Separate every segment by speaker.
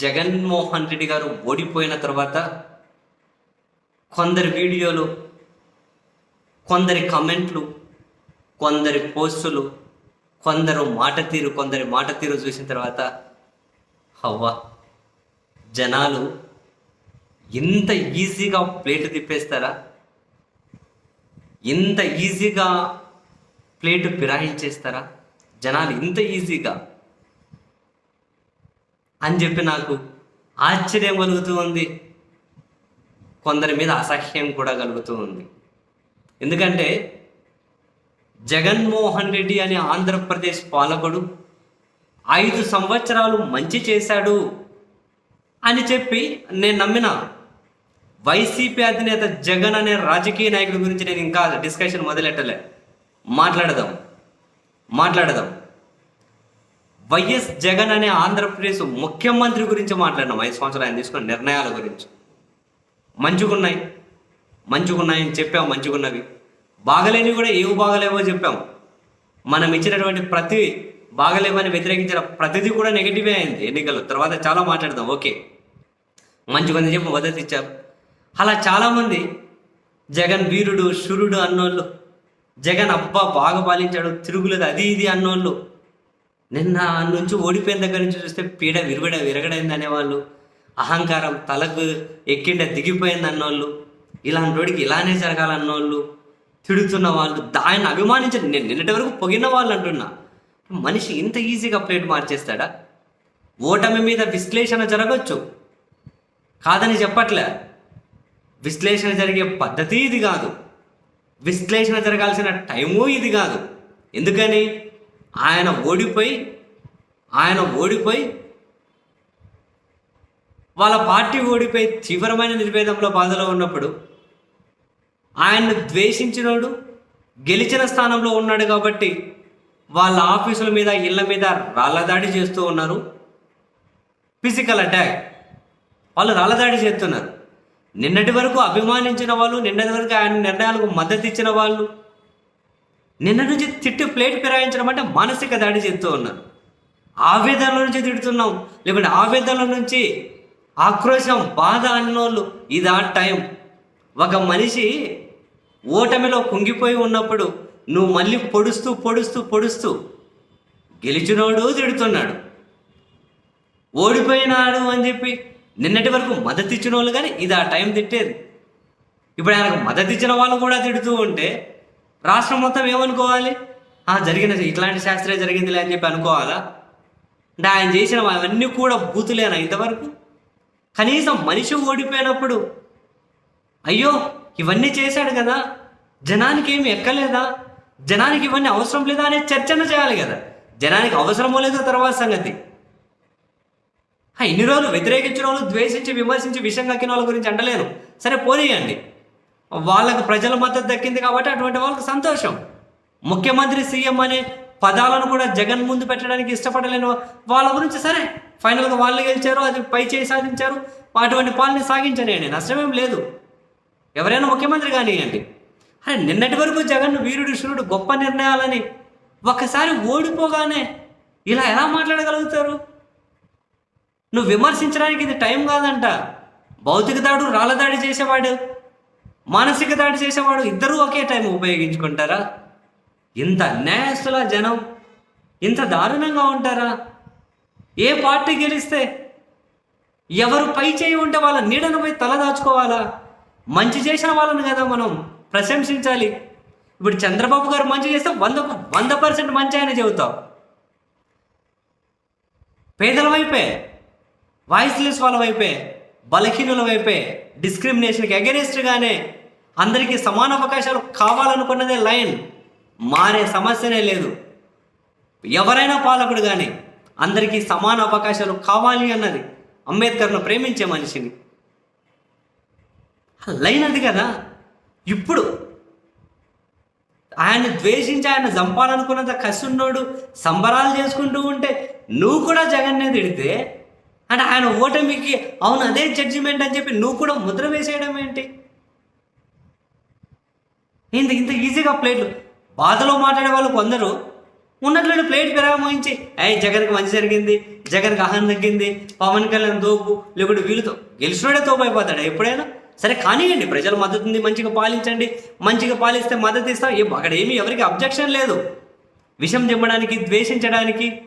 Speaker 1: జగన్మోహన్ రెడ్డి గారు ఓడిపోయిన తర్వాత కొందరి వీడియోలు కొందరి కమెంట్లు కొందరి పోస్టులు కొందరు మాట తీరు కొందరి మాట తీరు చూసిన తర్వాత హవ్వా జనాలు ఇంత ఈజీగా ప్లేట్ తిప్పేస్తారా? ఇంత ఈజీగా ప్లేట్ ఫిరాయించేస్తారా జనాలు ఇంత ఈజీగా అని చెప్పి నాకు ఆశ్చర్యం కలుగుతూ ఉంది. కొందరి మీద అసహ్యం కూడా కలుగుతూ ఉంది. ఎందుకంటే జగన్మోహన్ రెడ్డి అనే ఆంధ్రప్రదేశ్ పాలకుడు ఐదు సంవత్సరాలు మంచి చేశాడు అని చెప్పి నేను నమ్మిన వైసీపీ అధినేత జగన్ అనే రాజకీయ నాయకుడి గురించి నేను ఇంకా డిస్కషన్ మొదలెట్టలే. మాట్లాడదాం. మాట్లాడదాం. వైఎస్ జగన్ అనే ఆంధ్రప్రదేశ్ ముఖ్యమంత్రి గురించి మాట్లాడినాం. ఐదు సంవత్సరాలు ఆయన తీసుకున్న నిర్ణయాల గురించి. మంచిగున్నాయి. మంచిగున్నాయని చెప్పాం మంచిగున్నవి. బాగలేనివి కూడా ఏవి బాగలేవో చెప్పాం. మనం ఇచ్చినటువంటి ప్రతి బాగలేమని వ్యతిరేకించిన ప్రతిదీ కూడా నెగిటివే అయింది ఎన్నికలు తర్వాత చాలా మాట్లాడదాం. ఓకే. మంచిగుంది చెప్పి మద్దతు ఇచ్చాం అలా చాలామంది జగన్ వీరుడు శురుడు అన్నోళ్ళు జగన్ అబ్బా బాగా పాలించాడు తిరుగులేదు అది ఇది అన్నోళ్ళు నిన్న నుంచి ఓడిపోయిన దగ్గర నుంచి చూస్తే పీడ విరగడ విరగడైంది అనేవాళ్ళు. అహంకారం తలకు ఎక్కిండ దిగిపోయింది అన్నోళ్ళు. ఇలాంటి రోడికి ఇలానే జరగాలన్నోళ్ళు. తిడుతున్న వాళ్ళు దాన్ని అభిమానించండి నేను నిన్నటి వరకు పొగిన వాళ్ళు అంటున్నా. మనిషి ఇంత ఈజీగా ప్లేట్ మార్చేస్తాడా? ఓటమి మీద విశ్లేషణ జరగచ్చు. కాదని చెప్పట్లే. విశ్లేషణ జరిగే పద్ధతి ఇది కాదు. విశ్లేషణ జరగాల్సిన టైము ఇది కాదు. ఎందుకని? ఆయన ఓడిపోయి ఆయన ఓడిపోయి వాళ్ళ పార్టీ ఓడిపోయి తీవ్రమైన నిర్వేదంలో బాధలో ఉన్నప్పుడు ఆయన్ను ద్వేషించినోడు గెలిచిన స్థానంలో ఉన్నాడు కాబట్టి వాళ్ళ ఆఫీసుల మీద ఇళ్ళ మీద రాళ్ళదాడి చేస్తూ ఉన్నారు. ఫిజికల్ అటాక్ వాళ్ళు రాళ్ళదాడి చేస్తున్నారు. నిన్నటి వరకు అభిమానించిన వాళ్ళు నిన్నటి వరకు ఆయన నిర్ణయాలకు మద్దతు ఇచ్చిన వాళ్ళు నిన్న నుంచి తిట్టి ప్లేట్ ఫిరాయించడం అంటే మానసిక దాడి చేస్తూ ఉన్నారు. ఆవేదనల నుంచి తిడుతున్నాం. లేకుంటే ఆవేదనల నుంచి ఆక్రోశం బాధ అన్నోళ్ళు ఇది ఆ టైం. ఒక మనిషి ఓటమిలో కుంగిపోయి ఉన్నప్పుడు నువ్వు మళ్ళీ పొడుస్తూ పొడుస్తూ పొడుస్తూ గెలిచినోడు తిడుతున్నాడు. ఓడిపోయినాడు అని చెప్పి నిన్నటి వరకు మద్దతు ఇచ్చిన వాళ్ళు కానీ ఇది ఆ టైం తిట్టేది. ఇప్పుడు ఆయనకు మద్దతు ఇచ్చిన వాళ్ళు కూడా తిడుతూ ఉంటే రాష్ట్రం మొత్తం ఏమనుకోవాలి? ఆ జరిగిన ఇట్లాంటి శాస్త్రే జరిగిందిలే అని చెప్పి అనుకోవాలా? అంటే ఆయన చేసిన అవన్నీ కూడా బూతులేనా ఇంతవరకు? కనీసం మనిషి ఓడిపోయినప్పుడు అయ్యో ఇవన్నీ చేశాడు కదా? జనానికి ఏమి ఎక్కలేదా? జనానికి ఇవన్నీ అవసరం లేదా అనే చర్చన చేయాలి కదా? జనానికి అవసరమో లేదో తర్వాత సంగతి. ఇన్ని రోజులు వ్యతిరేకించిన వాళ్ళు ద్వేషించి విమర్శించి విషయం కక్కిన వాళ్ళ గురించి అంటలేను సరే పోనీయండి. వాళ్ళకు ప్రజల మద్దతు దక్కింది కాబట్టి అటువంటి వాళ్ళకి సంతోషం. ముఖ్యమంత్రి సీఎం అనే పదాలను కూడా జగన్ ముందు పెట్టడానికి ఇష్టపడలేని వాళ్ళ గురించి సరే ఫైనల్గా వాళ్ళు గెలిచారు అది పై చేయి సాధించారు అటువంటి పాలన సాగించనియండి నష్టమేం లేదు. ఎవరైనా ముఖ్యమంత్రి కానివ్వండి అరే నిన్నటి వరకు జగన్ వీరుడు శివుడు గొప్ప నిర్ణయాలని ఒక్కసారి ఓడిపోగానే ఇలా ఎలా మాట్లాడగలుగుతారు? నువ్వు విమర్శించడానికి ఇది టైం కాదంట. భౌతిక దాడు రాళ్ళ దాడి చేసేవాడు. మానసిక దాడి చేసేవాడు ఇద్దరూ ఒకే టైం ఉపయోగించుకుంటారా? ఇంత అన్యాయస్తుల జనం ఇంత దారుణంగా ఉంటారా? ఏ పార్టీ గెలిస్తే ఎవరు పై చేయి ఉంటే వాళ్ళ నీడను పోయి తల దాచుకోవాలా? మంచి చేసిన వాళ్ళని కదా మనం ప్రశంసించాలి. ఇప్పుడు చంద్రబాబు గారు మంచి చేస్తే వంద వంద పర్సెంట్ మంచి ఆయన చెబుతాం. పేదల వైపే వాయిస్లెస్ వాళ్ళ వైపే బలహీనుల వైపే డిస్క్రిమినేషన్కి అగెనిస్ట్గానే అందరికీ సమాన అవకాశాలు కావాలనుకున్నదే లైన్. మారే సమస్యనే లేదు. ఎవరైనా పాలకుడు కానీ అందరికీ సమాన అవకాశాలు కావాలి అన్నది అంబేద్కర్ను ప్రేమించే మనిషిని. లైన్ అది కదా. ఇప్పుడు ఆయన ద్వేషించి ఆయన చంపాలనుకున్నంత కసున్నోడు సంబరాలు చేసుకుంటూ ఉంటే నువ్వు కూడా జగన్నే తిడితే అంటే ఆయన ఓటమికి అవును అదే జడ్జిమెంట్ అని చెప్పి నువ్వు కూడా ముద్ర వేసేయడం ఏంటి? ఇంత ఇంత ఈజీగా ప్లేట్లు. బాధలో మాట్లాడే వాళ్ళు కొందరు ఉన్నట్లు ప్లేట్ పెరగమోయించి అయ్యి జగన్కి మంచి జరిగింది జగన్కి అహం తగ్గింది పవన్ కళ్యాణ్ తోపు లేకుంటే వీళ్ళతో గెలిచినోడే తోపు అయిపోతాడు ఎప్పుడైనా? సరే కానివ్వండి ప్రజలు మద్దతు ఉంది మంచిగా పాలించండి మంచిగా పాలిస్తే మద్దతు ఇస్తాం. ఏం అక్కడ ఏమీ ఎవరికి అబ్జెక్షన్ లేదు. విషం చెప్పడానికి ద్వేషించడానికి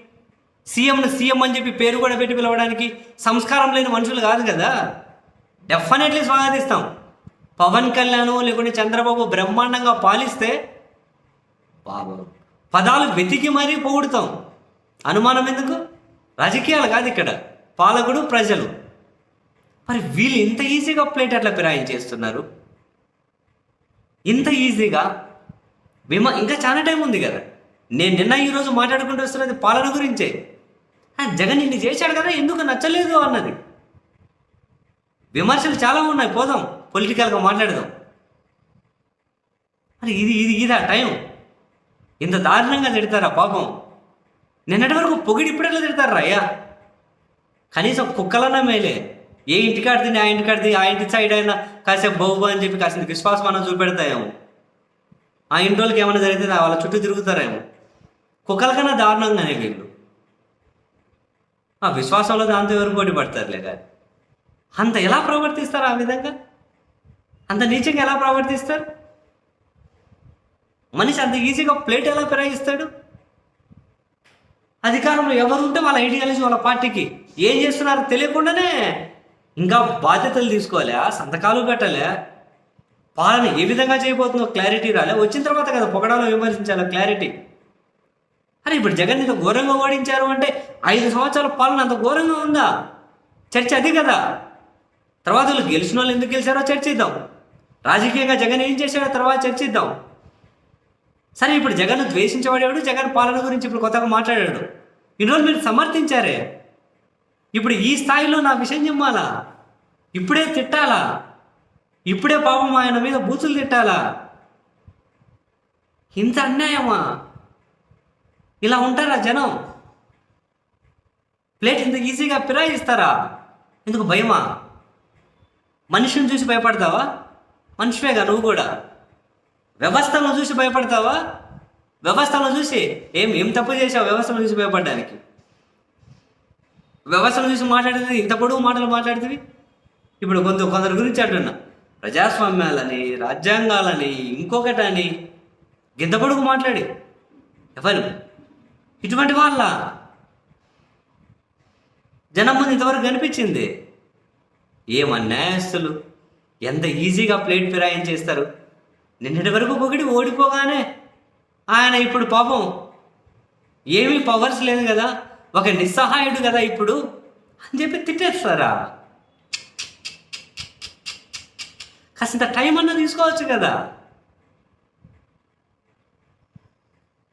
Speaker 1: సీఎంను సీఎం అని చెప్పి పేరు కూడా పెట్టి పిలవడానికి సంస్కారం లేని మనుషులు కాదు కదా. డెఫినెట్లీ స్వాగతిస్తాం. పవన్ కళ్యాణ్ లేకుంటే చంద్రబాబు బ్రహ్మాండంగా పాలిస్తే బాబు పదాలు వెతికి మరీ పొగుడుతాం. అనుమానం ఎందుకు? రాజకీయాలు కాదు ఇక్కడ. పాలకుడు ప్రజలు. మరి వీళ్ళు ఇంత ఈజీగా ప్లేట్ అట్లా ఫిరాయించేస్తున్నారు ఇంత ఈజీగా? విమ ఇంకా చాలా టైం ఉంది కదా. నేను నిన్న ఈరోజు మాట్లాడుకుంటూ వస్తున్నది పాలన గురించే. జగన్ ఇన్ని చేశాడు కదా ఎందుకు నచ్చలేదు అన్నది. విమర్శలు చాలా ఉన్నాయి పోదాం. పొలిటికల్గా మాట్లాడదాం. మరి ఇది ఇది ఇదా టైం? ఇంత దారుణంగా తిడతారా పాపం. నిన్నటి వరకు పొగిడి ఇప్పుడెట్లా తిడతారా అయ్యా? కనీసం కుక్కలన్నా మేలే. ఏ ఇంటికాడిది ఆ ఇంటికాడిది ఆ ఇంటి సైడ్ అయినా కాసేపు బహుబా అని చెప్పి కాసేపు విశ్వాసం అన్న చూపెడతాయేమో. ఆ ఇంటి వాళ్ళకి ఏమైనా జరిగితే వాళ్ళ చుట్టూ తిరుగుతారేమో. కుక్కల కన్నా దారుణంగానే వీళ్ళు. ఆ విశ్వాసంలో దాంతో ఎవరు పోటీ పడతారులే కానీ అంత ఎలా ప్రవర్తిస్తారు ఆ విధంగా? అంత నీచంగా ఎలా ప్రవర్తిస్తారు? మనిషి అంత ఈజీగా ప్లేట్ ఎలా ప్రయోగిస్తాడు అధికారంలో ఎవరు ఉంటే వాళ్ళ ఐడియాలజీ వాళ్ళ పార్టీకి ఏం చేస్తున్నారో తెలియకుండానే ఇంకా బాధ్యతలు తీసుకోవాలా? సంతకాలు పెట్టలే పాలన ఏ విధంగా చేయబోతుందో క్లారిటీ రాలే? వచ్చిన తర్వాత కదా పొగడాలో విమర్శించాలో క్లారిటీ? అరే ఇప్పుడు జగన్ ఇంత ఘోరంగా ఓడించారు అంటే ఐదు సంవత్సరాల పాలన అంత ఘోరంగా ఉందా? చర్చ అది కదా. తర్వాత వాళ్ళు గెలిచిన వాళ్ళు ఎందుకు గెలిచారో చర్చిద్దాం. రాజకీయంగా జగన్ ఏం చేశాడో తర్వాత చర్చిద్దాం. సరే ఇప్పుడు జగన్ ద్వేషించబడేవాడు జగన్ పాలన గురించి ఇప్పుడు కొత్తగా మాట్లాడాడు. ఇన్ని రోజులు మీరు సమర్థించారే. ఇప్పుడు ఈ స్థాయిలో నా విషయం చెప్పాలా? ఇప్పుడే తిట్టాలా? ఇప్పుడే పాపం ఆయన మీద బూతులు తిట్టాలా? ఇంత అన్యాయమా? ఇలా ఉంటారా జనం? ప్లేట్ ఇంత ఈజీగా ఫిరాయిస్తారా ఎందుకు భయమా? మనిషిని చూసి భయపడతావా? మనిషివేగా నువ్వు కూడా. వ్యవస్థలను చూసి భయపడతావా? వ్యవస్థలను చూసి ఏం ఏం తప్పు చేసావు వ్యవస్థలను చూసి భయపడడానికి? వ్యవస్థను చూసి మాట్లాడుతుంది ఇంత పొడుగు మాటలు మాట్లాడుతుంది? ఇప్పుడు కొంత కొందరి గురించి అంటున్నా. ప్రజాస్వామ్యాలని రాజ్యాంగాలని ఇంకొకటని గింత పొడుగు మాట్లాడి. ఎవరు? ఇటువంటి వాళ్ళ? జనం ముందు ఇంతవరకు కనిపించింది. ఏం అన్యాయస్తులు ఎంత ఈజీగా ప్లేట్ ఫిరాయించేస్తారు నిన్నటి వరకు పొగిడి ఓడిపోగానే ఆయన ఇప్పుడు పాపం ఏమీ పవర్స్ లేదు కదా ఒక నిస్సహాయుడు కదా ఇప్పుడు అని చెప్పి తిట్టేస్తారా? కాస్త టైం అన్నా తీసుకోవచ్చు కదా.